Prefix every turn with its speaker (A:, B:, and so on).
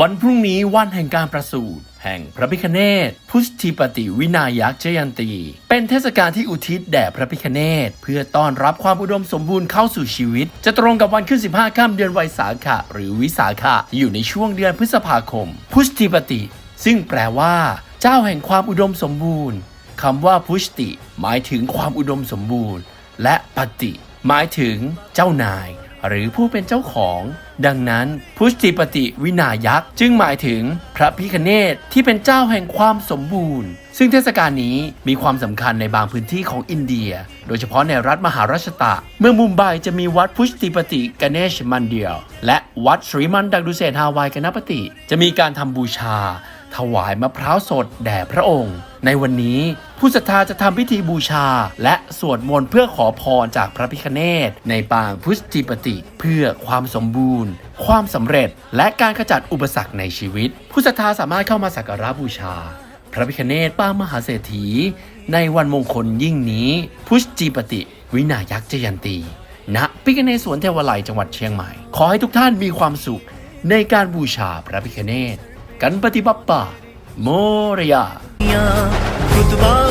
A: วันพรุ่งนี้วันแห่งการประสูติแห่งพระพิคเนศพุทธิปติวินายักษ์จยันตี เป็นเทศกาลที่อุทิศแด่พระพิคเนศเพื่อต้อนรับความอุดมสมบูรณ์เข้าสู่ชีวิต จะตรงกับวันขึ้น 15ค่ำเดือนไวยสาขะหรือวิสาขะที่อยู่ในช่วงเดือนพฤษภาคม พุทธิปติซึ่งแปลว่า เจ้าแห่งความอุดมสมบูรณ์คำว่าพุชติ หมายถึงความอุดมสมบูรณ์ และปฏิ หมายถึงเจ้านาย หรือผู้เป็นเจ้าของ ดังนั้น พุทธิปติวินายักษ์จึงหมายถึงพระพิคเนตที่เป็นเจ้าแห่งความสมบูรณ์ ซึ่งเทศกาลนี้มีความสำคัญในบางพื้นที่ของอินเดีย โดยเฉพาะในรัฐมหาราชตะ เมืองมุมไบจะมีวัดพุทธิปติกเนชมันเดียลและวัดสรีมันดักดุเศษฮาวายกนปติจะมีการทำบูชา ถวายมะพร้าวสดแด่พระองค์ ในวันนี้ผู้ศรัทธาจะทำพิธีบูชา และสวดมนต์เพื่อขอพรจากพระพิคเนตในปางพุทธิปติ เพื่อความสมบูรณ์ ความสำเร็จ และการขจัดอุปสรรคในชีวิต ผู้ศรัทธาสามารถเข้ามาสักการะบูชา พระพิคเนตปางมหาเศรษฐี ในวันมงคลยิ่งนี้ พุทธิปติ วินายักษ์เจยันตีณพิคเนสวนเทวาลัยจังหวัดเชียงใหม่ ขอให้ทุกท่านมีความสุขในการบูชาพระพิคเนตกันปฏิบัติปะโมรยา
B: dünya. Kutba